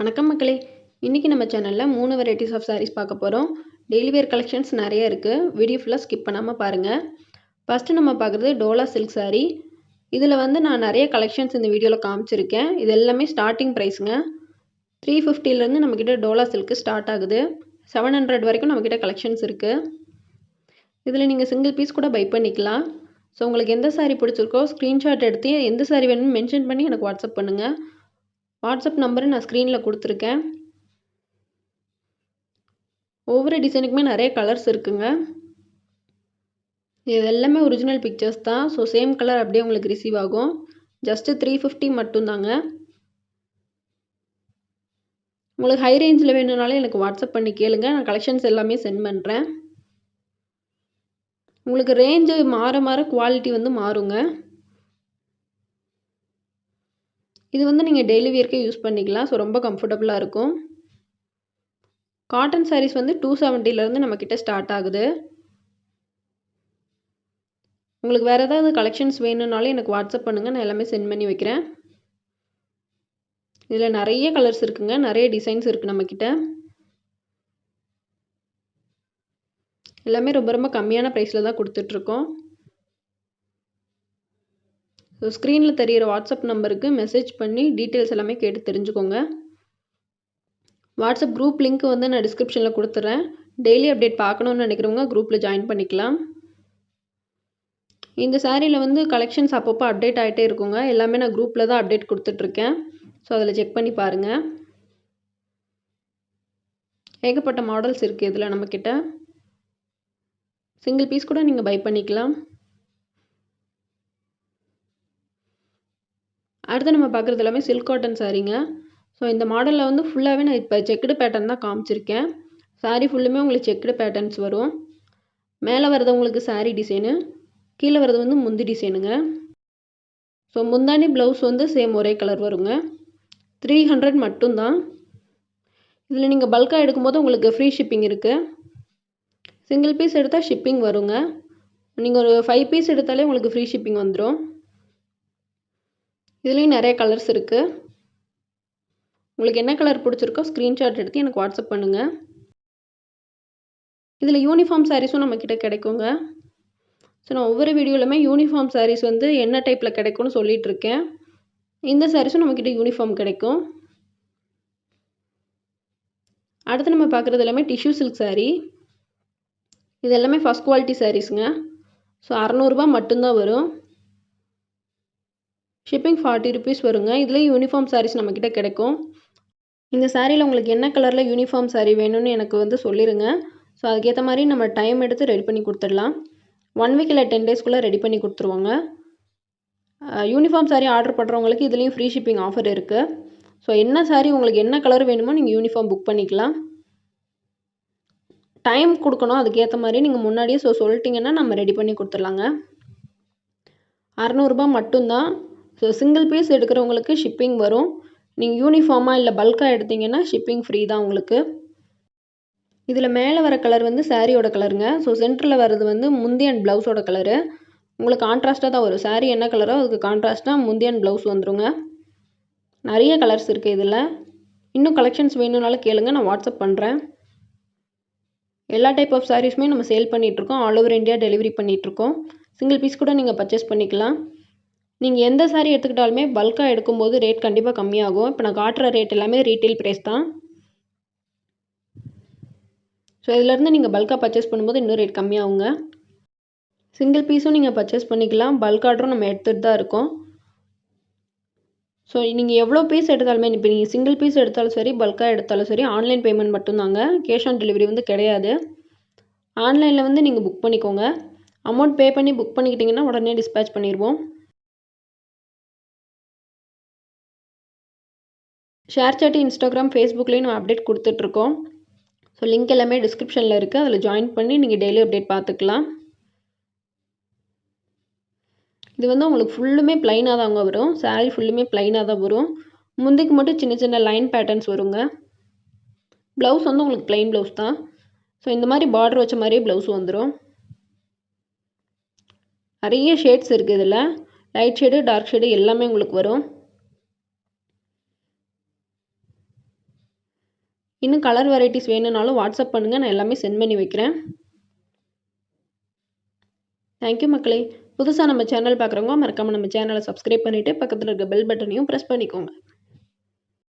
வணக்கம் மக்களே. இன்றைக்கி நம்ம சேனலில் மூணு வெரைட்டிஸ் ஆஃப் சாரீஸ் பார்க்க போகிறோம் டெய்லி வேர் கலெக்ஷன்ஸ் நிறைய இருக்குது வீடியோ ஃபுல்லாக ஸ்கிப் பண்ணாமல் பாருங்கள் ஃபஸ்ட்டு நம்ம பார்க்குறது டோலா சில்க் சாரீ இதில் வந்து நான் நிறைய கலெக்ஷன்ஸ் இந்த வீடியோவில் காமிச்சிருக்கேன். இது எல்லாமே ஸ்டார்டிங் ப்ரைஸுங்க த்ரீ ஃபிஃப்டிலேருந்து நம்மக்கிட்ட டோலா சில்க்கு ஸ்டார்ட் ஆகுது. செவன் ஹண்ட்ரட் வரைக்கும் நம்மக்கிட்ட கலெக்ஷன்ஸ் இருக்குது இதில் நீங்கள் சிங்கிள் பீஸ் கூட பை பண்ணிக்கலாம். ஸோ உங்களுக்கு எந்த சாரீ பிடிச்சிருக்கோ ஸ்க்ரீன்ஷாட் எடுத்து எந்த சாரீ வேணும்னு மென்ஷன் பண்ணி எனக்கு வாட்ஸ்அப் பண்ணுங்கள் வாட்ஸ்அப் நம்பரு நான் ஸ்க்ரீனில் கொடுத்துருக்கேன். ஒவ்வொரு டிசைனுக்குமே நிறைய கலர்ஸ் இருக்குங்க. இது எல்லாமே ஒரிஜினல் பிக்சர்ஸ் தான். ஸோ சேம் கலர் அப்படியே உங்களுக்கு ரிசீவ் ஆகும். ஜஸ்ட்டு த்ரீ ஃபிஃப்டி மட்டும்தாங்க. உங்களுக்கு ஹை ரேஞ்சில் வேணும்னாலும் எனக்கு வாட்ஸ்அப் பண்ணி கேளுங்க. நான் கலெக்ஷன்ஸ் எல்லாமே சென்ட் பண்ணுறேன் உங்களுக்கு ரேஞ்சு மாற மாற குவாலிட்டி வந்து மாறுங்க. இது வந்து நீங்கள் டெய்லி வியர்க்கே யூஸ் பண்ணிக்கலாம். ஸோ ரொம்ப கம்ஃபர்டபுளாக இருக்கும். காட்டன் சாரீஸ் வந்து டூ செவன்ட்டிலேருந்து நம்மக்கிட்ட ஸ்டார்ட் ஆகுது. உங்களுக்கு வேறு ஏதாவது கலெக்ஷன்ஸ் வேணும்னாலும் எனக்கு வாட்ஸ்அப் பண்ணுங்கள் நான் எல்லாமே சென்ட் பண்ணி வைக்கிறேன். இதில் நிறைய கலர்ஸ் இருக்குங்க. நிறைய டிசைன்ஸ் இருக்குது நம்மக்கிட்ட எல்லாமே ரொம்ப ரொம்ப கம்மியான ப்ரைஸில் தான் கொடுத்துட்ருக்கோம் ஸோ ஸ்க்ரீனில் தெரிகிற வாட்ஸ்அப் நம்பருக்கு மெசேஜ் பண்ணி டீட்டெயில்ஸ் எல்லாமே கேட்டு தெரிஞ்சுக்கோங்க. வாட்ஸ்அப் குரூப் லிங்க் வந்து நான் டிஸ்கிரிப்ஷனில் கொடுத்துட்றேன் டெய்லி அப்டேட் பார்க்கணுன்னு நினைக்கிறவங்க குரூப்பில் ஜாயின் பண்ணிக்கலாம். இந்த சாரியில் வந்து கலெக்ஷன்ஸ் அப்பப்போ அப்டேட் ஆகிட்டே இருக்குங்க. எல்லாமே நான் குரூப்பில் தான் அப்டேட் கொடுத்துட்ருக்கேன். ஸோ அதில் செக் பண்ணி பாருங்கள் ஏகப்பட்ட மாடல்ஸ் இருக்குது இதில் நம்மக்கிட்ட. சிங்கிள் பீஸ் கூட நீங்கள் பை பண்ணிக்கலாம். அடுத்து நம்ம பார்க்குறது எல்லாமே சில்க் காட்டன் சாரீங்க ஸோ இந்த மாடலில் வந்து ஃபுல்லாகவே நான் இப்போ செக்குடு பேட்டர்ன் தான் காமிச்சிருக்கேன். சாரீ ஃபுல்லுமே உங்களுக்கு செக்குடு பேட்டர்ன்ஸ் வரும். மேலே வர்றது உங்களுக்கு சாரீ டிசைனு கீழே வர்றது வந்து முந்தி டிசைனுங்க ஸோ முந்தானி ப்ளவுஸ் வந்து சேம் ஒரே கலர் வருங்க. த்ரீ ஹண்ட்ரட் மட்டும்தான் இதில் நீங்கள் பல்காக எடுக்கும்போது உங்களுக்கு ஃப்ரீ ஷிப்பிங் இருக்குது சிங்கிள் பீஸ் எடுத்தால் ஷிப்பிங் வருங்க. நீங்கள் ஒரு ஃபைவ் பீஸ் எடுத்தாலே உங்களுக்கு ஃப்ரீ ஷிப்பிங் வந்துடும் இதுலேயும் நிறைய கலர்ஸ் இருக்குது உங்களுக்கு என்ன கலர் பிடிச்சிருக்கோ ஸ்க்ரீன்ஷாட் எடுத்து எனக்கு வாட்ஸ்அப் பண்ணுங்கள் இதில் யூனிஃபார்ம் சாரீஸும் நம்மக்கிட்ட கிடைக்குங்க. ஸோ நான் ஒவ்வொரு வீடியோலையுமே யூனிஃபார்ம் சாரீஸ் வந்து என்ன டைப்பில் கிடைக்கும்னு சொல்லிகிட்ருக்கேன் இந்த சாரீஸும் நம்மக்கிட்ட யூனிஃபார்ம் கிடைக்கும். அடுத்து நம்ம பார்க்குறது எல்லாமே டிஷ்யூ சில்க் சாரீ இது எல்லாமே ஃபஸ்ட் குவாலிட்டி சாரீஸுங்க ஸோ அறநூறுபா மட்டும்தான் வரும். ஷிப்பிங் ஃபார்ட்டி ருபீஸ் வருங்க. இதுலேயும் யூனிஃபார்ம் சாரீஸ் நம்மக்கிட்ட கிடைக்கும். இந்த சாரியில் உங்களுக்கு என்ன கலரில் யூனிஃபார்ம் சாரீ வேணும்னு எனக்கு வந்து சொல்லிடுங்க ஸோ அதுக்கேற்ற மாதிரி நம்ம டைம் எடுத்து ரெடி பண்ணி கொடுத்துடலாம். ஒன் வீக் இல்லை டென் டேஸ்க்குள்ளே ரெடி பண்ணி கொடுத்துருவாங்க. யூனிஃபார்ம் சாரீ ஆர்டர் பண்ணுறவங்களுக்கு இதுலேயும் ஃப்ரீ ஷிப்பிங் ஆஃபர் இருக்குது ஸோ என்ன சாரீ உங்களுக்கு என்ன கலர் வேணுமோ நீங்கள் யூனிஃபார்ம் புக் பண்ணிக்கலாம். டைம் கொடுக்கணும். அதுக்கேற்ற மாதிரி நீங்கள் முன்னாடியே ஸோ சொல்லிட்டிங்கன்னா நம்ம ரெடி பண்ணி கொடுத்துடலாங்க. அறநூறுபா மட்டும்தான். ஸோ சிங்கிள் பீஸ் எடுக்கிறவங்களுக்கு ஷிப்பிங் வரும். நீங்கள் யூனிஃபார்மாக இல்லை பல்காக எடுத்திங்கன்னா ஷிப்பிங் ஃப்ரீ தான் உங்களுக்கு. இதில் மேலே வர கலர் வந்து சாரியோட கலருங்க ஸோ சென்டரில் வர்றது வந்து முந்தி அண்ட் ப்ளவுஸோட கலரு உங்களுக்கு கான்ட்ராஸ்ட்டாக தான் வரும். சாரீ என்ன கலரோ அதுக்கு கான்ட்ராஸ்ட்டாக முந்தி அண்ட் ப்ளவுஸ் வந்துருங்க. நிறைய கலர்ஸ் இருக்குது இதில். இன்னும் கலெக்ஷன்ஸ் வேணும்னாலும் கேளுங்க நான் வாட்ஸ்அப் பண்ணுறேன் எல்லா டைப் ஆஃப் சாரீஸுமே நம்ம சேல் பண்ணிகிட்ருக்கோம் ஆல் ஓவர் இந்தியா டெலிவரி பண்ணிகிட்ருக்கோம் சிங்கிள் பீஸ் கூட நீங்கள் பர்ச்சேஸ் பண்ணிக்கலாம். நீங்கள் எந்த சாரீ எடுத்துக்கிட்டாலுமே பல்காக எடுக்கும்போது ரேட் கண்டிப்பாக கம்மியாகும். இப்போ நான் காட்டுற ரேட் எல்லாமே ரீட்டெயில் ப்ரைஸ் தான். ஸோ இதிலேருந்து நீங்கள் பல்காக பர்ச்சேஸ் பண்ணும்போது இன்னும் ரேட் கம்மியாகுங்க. சிங்கிள் பீஸும் நீங்கள் பர்ச்சேஸ் பண்ணிக்கலாம். பல்க் ஆர்டரும் நம்ம எடுத்துகிட்டு தான் இருக்கோம். ஸோ நீங்கள் எவ்வளோ பீஸ் எடுத்தாலுமே இப்போ நீங்கள் சிங்கிள் பீஸ் எடுத்தாலும் சரி பல்காக எடுத்தாலும் சரி ஆன்லைன் பேமெண்ட் மட்டும்தாங்க. கேஷ் ஆன் டெலிவரி வந்து கிடையாது. ஆன்லைனில் வந்து நீங்கள் புக் பண்ணிக்கோங்க. அமௌண்ட் பே பண்ணி புக் பண்ணிக்கிட்டிங்கன்னா உடனே டிஸ்பேச் பண்ணிடுவோம் ஷேர் சாட்டு இன்ஸ்டாகிராம் ஃபேஸ்புக்லேயும் நம்ம அப்டேட் கொடுத்துட்ருக்கோம். ஸோ லிங்க் எல்லாமே டிஸ்கிரிப்ஷனில் இருக்குது அதில் ஜாயின் பண்ணி நீங்கள் டெய்லி அப்டேட் பார்த்துக்கலாம். இது வந்து உங்களுக்கு ஃபுல்லுமே ப்ளைனாக தாங்க வரும். சாரீ ஃபுல்லுமே ப்ளைனாக தான் வரும். முந்திக்கு மட்டும் சின்ன சின்ன லைன் பேட்டர்ன்ஸ் வருங்க. ப்ளவுஸ் வந்து உங்களுக்கு ப்ளைன் ப்ளவுஸ் தான். ஸோ இந்த மாதிரி பார்டர் வச்ச மாதிரியே ப்ளவுஸ் வந்துடும் நிறைய ஷேட்ஸ் இருக்குது இதில். லைட் ஷேடு டார்க் ஷேடு எல்லாமே உங்களுக்கு வரும். இன்னும் கலர் வெரைட்டிஸ் வேணும்னாலும் வாட்ஸ்அப் பண்ணுங்கள் நான் எல்லாமே சென்ட் பண்ணி வைக்கிறேன். தேங்க்யூ மக்களே. புதுசாக நம்ம சேனல் பார்க்குறவங்க மறக்காமல் நம்ம சேனலை சப்ஸ்கிரைப் பண்ணிவிட்டு பக்கத்தில் இருக்க பெல் பட்டனையும் ப்ரெஸ் பண்ணிக்கோங்க.